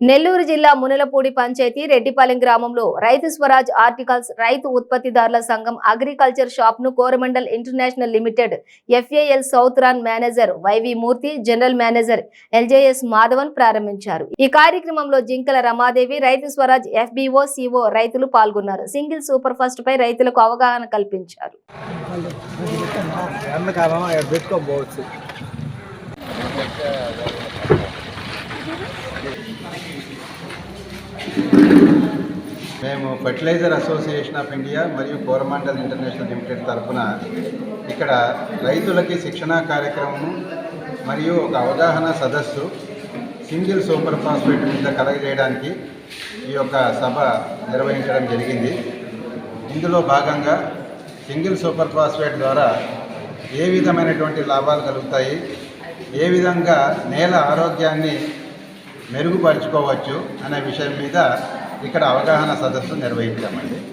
నెల్లూరు జిల్లా మునలపూడి పంచాయతీ రెడ్డిపాలెం గ్రామంలో రైతు స్వరాజ్ ఆర్టికల్స్ రైతు ఉత్పత్తిదారుల సంఘం agriculture షాప్ను Coromandel international limited FAL south రాన్ manager YV Murthy general manager LJS Madhavan ప్రారంభించారు. ఈ కార్యక్రమంలో జింకల రమాదేవి రైతు స్వరాజ్ ఎఫ్బిఓ సిఓ రైతులు పాల్గొన్నారు. సింగిల్ సూపర్ ఫాస్ట్ పై రైతులకు అవగాహన కల్పించారు. మేము ఫర్టిలైజర్ అసోసియేషన్ ఆఫ్ ఇండియా మరియు కోరమాండల్ ఇంటర్నేషనల్ లిమిటెడ్ తరఫున ఇక్కడ రైతులకి శిక్షణా కార్యక్రమము మరియు ఒక అవగాహన సదస్సు సింగిల్ సూపర్ ఫాస్ఫేట్ మీద కలగజేయడానికి ఈ యొక్క సభ నిర్వహించడం జరిగింది. ఇందులో భాగంగా సింగిల్ సూపర్ ఫాస్ఫేట్ ద్వారా ఏ విధమైనటువంటి లాభాలు కలుగుతాయి ఏ విధంగా నేల ఆరోగ్యాన్ని మెరుగుపరుచుకోవచ్చు అనే విషయం మీద ఇక్కడ అవగాహన సదస్సు నిర్వహించామండి.